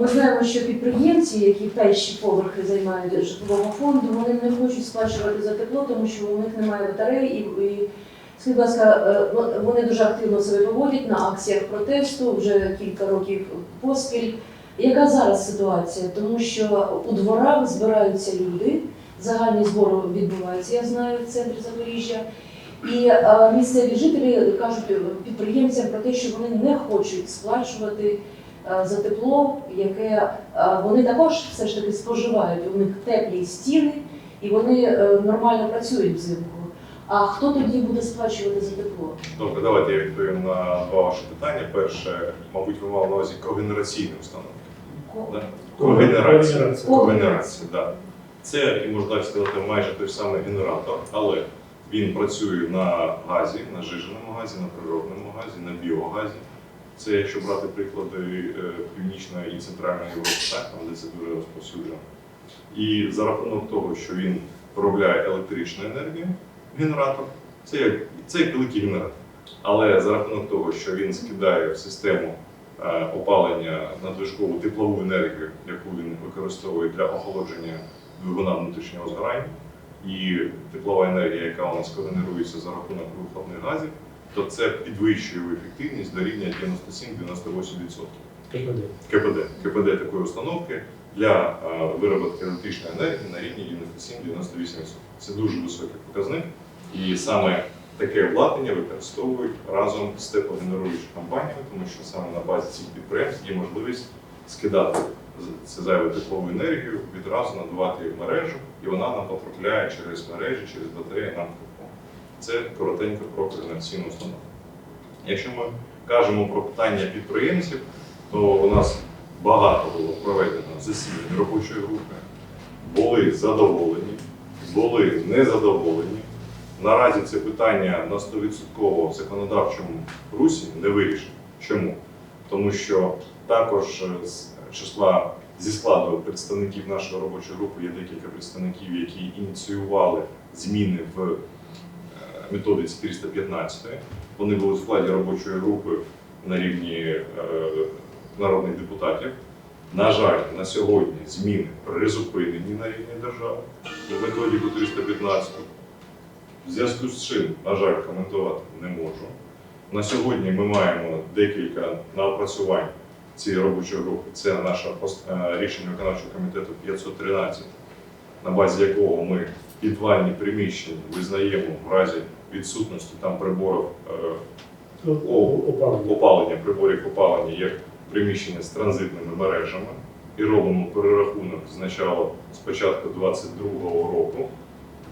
Ми знаємо, що підприємці, які перші поверхи займають житлового фонду, вони не хочуть сплачувати за тепло, тому що у них немає батарей. І, і скажіть, ласка, е, вони дуже активно себе виводять на акціях протесту вже кілька років поспіль. Яка зараз ситуація? Тому що у дворах збираються люди, загальні збори відбуваються, я знаю, в центрі Запоріжжя. І е, місцеві жителі кажуть підприємцям про те, що вони не хочуть сплачувати за тепло, яке е, вони також все ж таки споживають. У них теплі стіни, і вони е, нормально працюють взимку. А хто тоді буде сплачувати за тепло? Добре, давайте я відповім на два ваші питання. Перше, мабуть, ви мали на увазі когенераційні установки. Ко- Да? Когенерація. Когенерація. Когенерація, так. Це, і можна сказати, майже той самий генератор, але він працює на газі, на жиженому газі, на природному газі, на біогазі. Це якщо брати приклади е, Північної і Центральної Європи, так, там, де це дуже розповсюджено. І за рахунок того, що він виробляє електричну енергію, генератор, це як, це як великий генератор. Але за рахунок того, що він скидає в систему е, опалення на движкову теплову енергію, яку він використовує для охолодження двигуна внутрішнього згорання, і теплова енергія, яка у нас когенерується за рахунок вихлопних газів, то це підвищує ефективність до рівня 97-98%. КПД. КПД, КПД такої установки для вироботки електричної енергії на рівні 97-98%. Це дуже високий показник, і саме таке обладнання використовують разом з теплогенеруючими компаніями, тому що саме на базі цих підприємств є можливість скидати це зайву теплову енергію, відразу надавати її в мережу, і вона нам потрапляє через мережі, через батареї нам. Це коротенько про координаційну установку. Якщо ми кажемо про питання підприємців, то у нас багато було проведено засідань робочої групи, були задоволені, були незадоволені. Наразі це питання на 100% в законодавчому русі не вирішено. Чому? Тому що також е, з числа зі складу представників нашої робочої групи є декілька представників, які ініціювали зміни в методиці 315. Вони були в складі робочої групи на рівні е, народних депутатів. На жаль, на сьогодні зміни призупинені на рівні держави в методику 315. В зв'язку з чим, на жаль, коментувати не можу. На сьогодні ми маємо декілька напрацювань цієї робочої групи. Це наше е, рішення виконавчого комітету 513, на базі якого ми підвальні приміщення визнаємо в разі відсутності там приборів е, Опалення. приборів опалення як приміщення з транзитними мережами і робимо перерахунок з начала спочатку 22-го року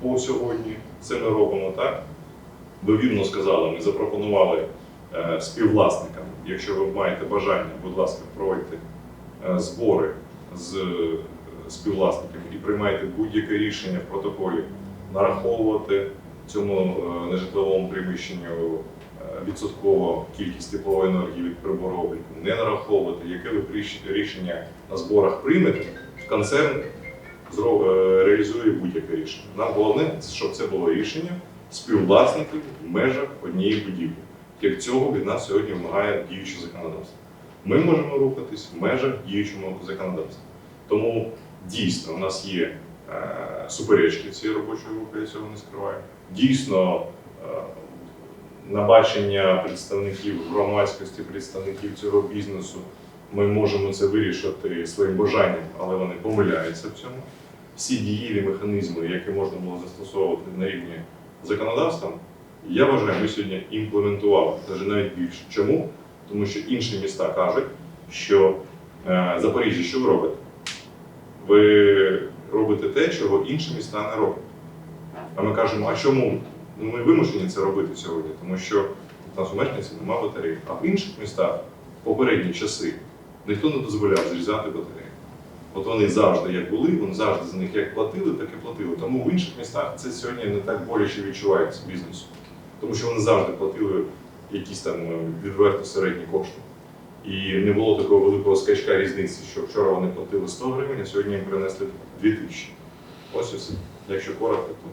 по сьогодні. Це ми робимо так. Ви вірно сказали, ми запропонували е, співвласникам, якщо ви маєте бажання, будь ласка, проводьте е, збори з співвласниками і приймайте будь-яке рішення в протоколі нараховувати цьому е, нежитловому приміщенню е, відсотково кількість теплової енергії від прибору обліку, не нараховувати, яке ви рішення на зборах приймете, концерн е, реалізує будь-яке рішення. Нам головне, щоб це було рішення співвласників в межах однієї будівлі. Як цього від нас сьогодні вимагає діюче законодавство. Ми можемо рухатись в межах діючого законодавства. Тому дійсно у нас є суперечки цієї робочої групи, я цього не скриваю. Дійсно, е, на бачення представників громадськості, представників цього бізнесу, ми можемо це вирішити своїм бажанням, але вони помиляються в цьому. Всі дієві механізми, які можна було застосовувати на рівні законодавства, я вважаю, ми сьогодні імплементували, навіть навіть більше. Чому? Тому що інші міста кажуть, що е, Запоріжжя, що ви робите? Ви робите те, чого інші міста не роблять. А ми кажемо, а чому? Ну, ми вимушені це робити сьогодні, тому що у нас у мешканців немає батарей. А в інших містах в попередні часи ніхто не дозволяв зрізати батареї. От вони завжди як були, вони завжди за них як платили, так і платили. Тому в інших містах це сьогодні не так боляче відчувається бізнесу. Тому що вони завжди платили якісь там відверто середні кошти. І не було такого великого скачка різниці, що вчора вони платили 100 гривень, а сьогодні їм принесли 2000. Ось і все. Якщо коротко, то